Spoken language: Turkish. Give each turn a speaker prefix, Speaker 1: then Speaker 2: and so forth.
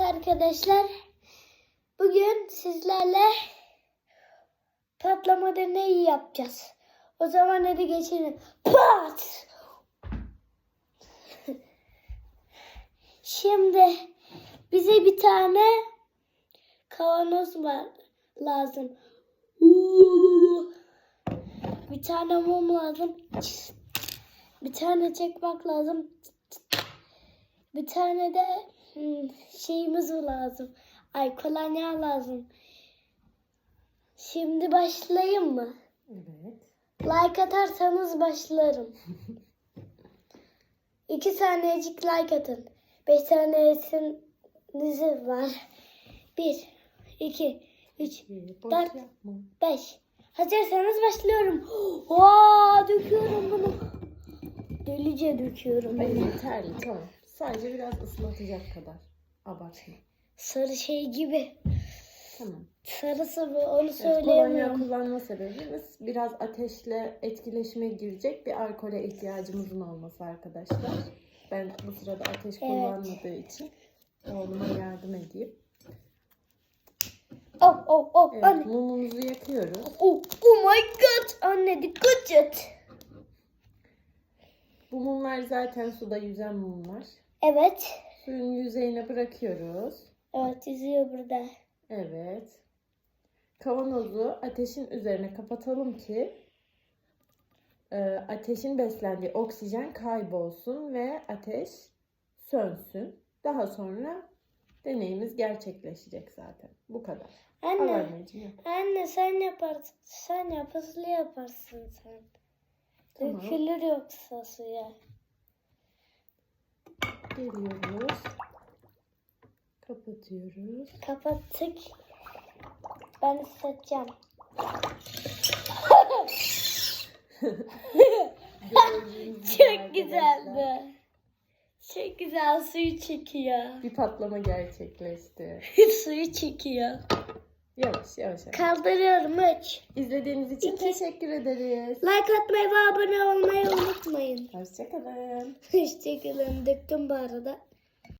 Speaker 1: Evet arkadaşlar. Bugün sizlerle patlama deneyi yapacağız. O zaman hadi geçelim. Pat! Şimdi bize bir tane kavanoz var lazım. Bir tane mum lazım. Bir tane çekmak lazım. Bir tane de şeyimiz lazım. Ay kolonya lazım. Şimdi başlayayım mı?
Speaker 2: Evet.
Speaker 1: Like atarsanız başlarım. İki saniyecik like atın. Beş saniyenizi var. Bir, iki, üç, Dört. beş. Hazırsanız başlıyorum. Vaa döküyorum bunu. Delice döküyorum bunu.
Speaker 2: yeterli tamam. Sadece biraz ıslatacak kadar. Abartma.
Speaker 1: Sarı şey gibi.
Speaker 2: Tamam.
Speaker 1: Sarısı bu onu
Speaker 2: Evet, kolonya
Speaker 1: söyleyemiyorum.
Speaker 2: kullanma sebebimiz biraz ateşle etkileşime girecek bir alkole ihtiyacımızın olması arkadaşlar. Ben bu sırada ateş kullanmadığı için oğluma yardım edeyim.
Speaker 1: Oh oh oh
Speaker 2: Evet,
Speaker 1: anne.
Speaker 2: mumumuzu yakıyoruz.
Speaker 1: Oh, oh my god anne dikkat et.
Speaker 2: Bu mumlar zaten suda yüzen mumlar.
Speaker 1: Evet.
Speaker 2: Suyun yüzeyine bırakıyoruz.
Speaker 1: Evet yüzüyor burada.
Speaker 2: Evet. Kavanozu ateşin üzerine kapatalım ki e, ateşin beslendiği oksijen kaybolsun ve ateş sönsün. Daha sonra deneyimiz gerçekleşecek zaten. Bu kadar. Al
Speaker 1: Anne.
Speaker 2: anneciğim.
Speaker 1: Anne sen yaparsın. Sen yap hızlı yaparsın sen.
Speaker 2: Tamam.
Speaker 1: Dökülür yoksa suya.
Speaker 2: Geliyoruz. Kapatıyoruz.
Speaker 1: Kapattık. Ben ıslatacağım. Çok güzeldi. Çok güzel suyu çekiyor.
Speaker 2: Bir patlama gerçekleşti.
Speaker 1: suyu çekiyor.
Speaker 2: Yavaş yavaş. yavaş.
Speaker 1: Kaldırıyorum 3.
Speaker 2: İzlediğiniz için
Speaker 1: İki.
Speaker 2: teşekkür ederiz.
Speaker 1: Like atmayı ve abone olmayı unutmayın.
Speaker 2: Hoşçakalın.
Speaker 1: Hoşçakalın. Döktüm bu arada.